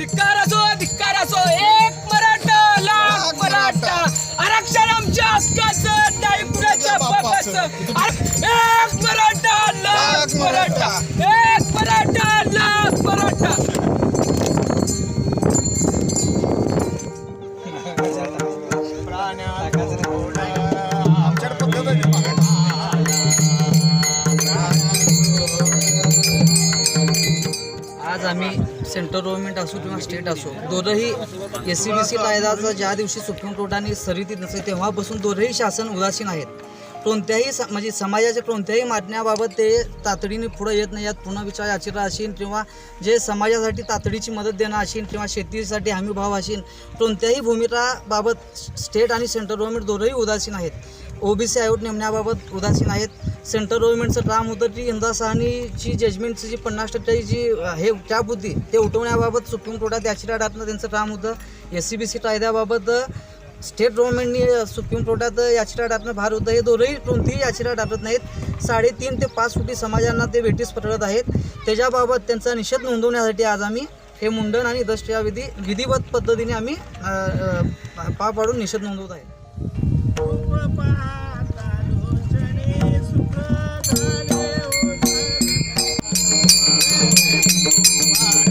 धिक्कार असो धिक्कार असो एक मराठा लाख मराठा. आरक्षण आमच्या हक्काचं नाही कुणाच्या बापाचं. आज आम्ही सेंट्रल गव्हर्नमेंट असो किंवा स्टेट असो दोनही एस सी बी सी कायद्याचा ज्या दिवशी सुप्रीम कोर्टाने सरिती नसेल तेव्हापासून दोनही शासन उदासीन आहेत. कोणत्याही स म्हणजे समाजाच्या कोणत्याही मागण्याबाबत ते तातडीने पुढं येत नाही यात पुन्हा विचार याचिका असेल किंवा जे समाजासाठी तातडीची मदत देणं असेल किंवा शेतीसाठी हमी भाव असेल कोणत्याही भूमिकाबाबत स्टेट आणि सेंट्रल गव्हर्नमेंट दोनही उदासीन आहेत. ओबीसी आयोग नेमण्याबाबत उदासीन आहेत. सेंट्रल गव्हर्नमेंटचं काम होतं की इंदासानीची जजमेंटची जी पन्नास टक्के जी हे कॅप होती ते उठवण्याबाबत सुप्रीम कोर्टात याचिका टाकणं त्यांचं काम होतं. एस सी बी सी कायद्याबाबत स्टेट गव्हर्नमेंटनी सुप्रीम कोर्टात याचिका टाकणं भार होतं. हे दोनही कोणतीही याचिका टाकत नाहीत. साडेतीन ते पाच कोटी समाजांना ते भेटीस पटवत आहेत. त्याच्याबाबत त्यांचा निषेध नोंदवण्यासाठी आज आम्ही हे मुंडन आणि दष्ट विधी विधिवत पद्धतीने आम्ही पा पाडून निषेध नोंदवत आहे. பாட